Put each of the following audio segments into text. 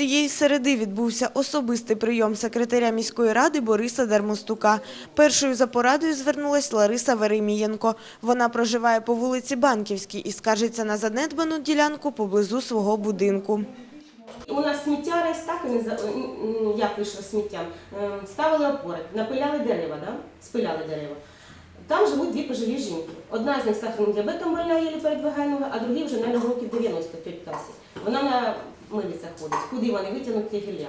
Цієї середи відбувся особистий прийом секретаря міської ради Бориса Дермостука. Першою за порадою звернулась Лариса Веремієнко. Вона проживає по вулиці Банківській і скаржиться на занедбану ділянку поблизу свого будинку. У нас сміття рейс так не за як вийшло з сміттям. Ем, Ставили опори, напиляли дерева, да? спиляли дерева. Там живуть дві пожилі жінки. Одна з них сахарним діабетом больна, єлі передвигає а другий вже навіть років 90 в тій касі. Вона на милицях ходить. Куди вони витягнуть гілля?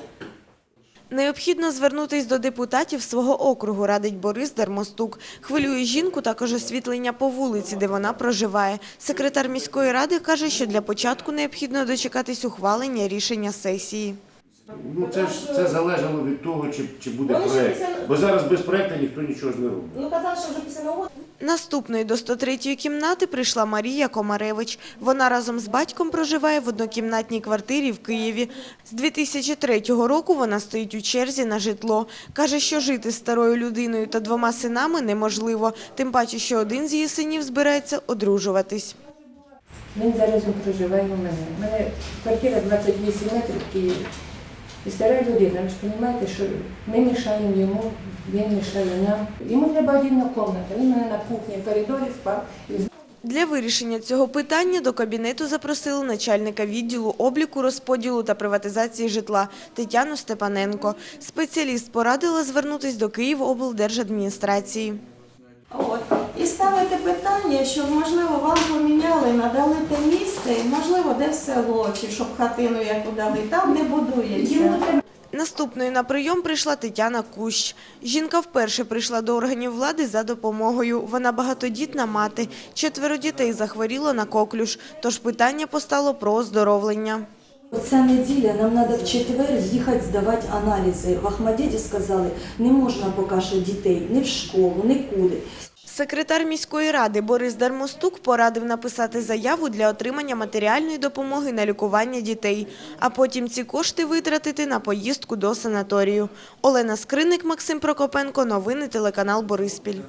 Необхідно звернутись до депутатів свого округу, радить Борис Дармостук. Хвилює жінку також освітлення по вулиці, де вона проживає. Секретар міської ради каже, що для початку необхідно дочекатись ухвалення рішення сесії. Ну це ж це залежало від того, чи, чи буде Вони проект. після- Бо зараз без проекту ніхто нічого ж не робить. Ну казали, що вже після нового Наступною до 103-ї кімнати прийшла Марія Комаревич. Вона разом з батьком проживає в однокімнатній квартирі в Києві. З 2003 року вона стоїть у черзі на житло. Каже, що жити з старою людиною та двома синами неможливо, тим паче, що один з її синів збирається одружуватись. Він зараз проживає у мене. У мене квартира 28 метрів в Києві. І стара людина, ви ж розумієте, що ми мішаємо йому, він мішає нам. Йому треба одна кімната. Він мене на кухні в коридорі спав. Для вирішення цього питання до кабінету запросили начальника відділу обліку, розподілу та приватизації житла Тетяну Степаненко. Спеціаліст порадила звернутись до Київоблдержадміністрації. І ставити питання, що можливо вам поміняли, надали те місце, можливо де в село, чи щоб хатину яку дали, там не будується. Наступною на прийом прийшла Тетяна Кущ. Жінка вперше прийшла до органів влади за допомогою. Вона багатодітна мати. Четверо дітей захворіло на коклюш, тож питання постало про оздоровлення. Оця неділя нам треба в четвер їхати здавати аналізи. В Ахмадіді сказали, не можна поки що дітей ні в школу, нікуди. Секретар міської ради Борис Дармостук порадив написати заяву для отримання матеріальної допомоги на лікування дітей, а потім ці кошти витратити на поїздку до санаторію. Олена Скриник, Максим Прокопенко. Новини телеканал Бориспіль.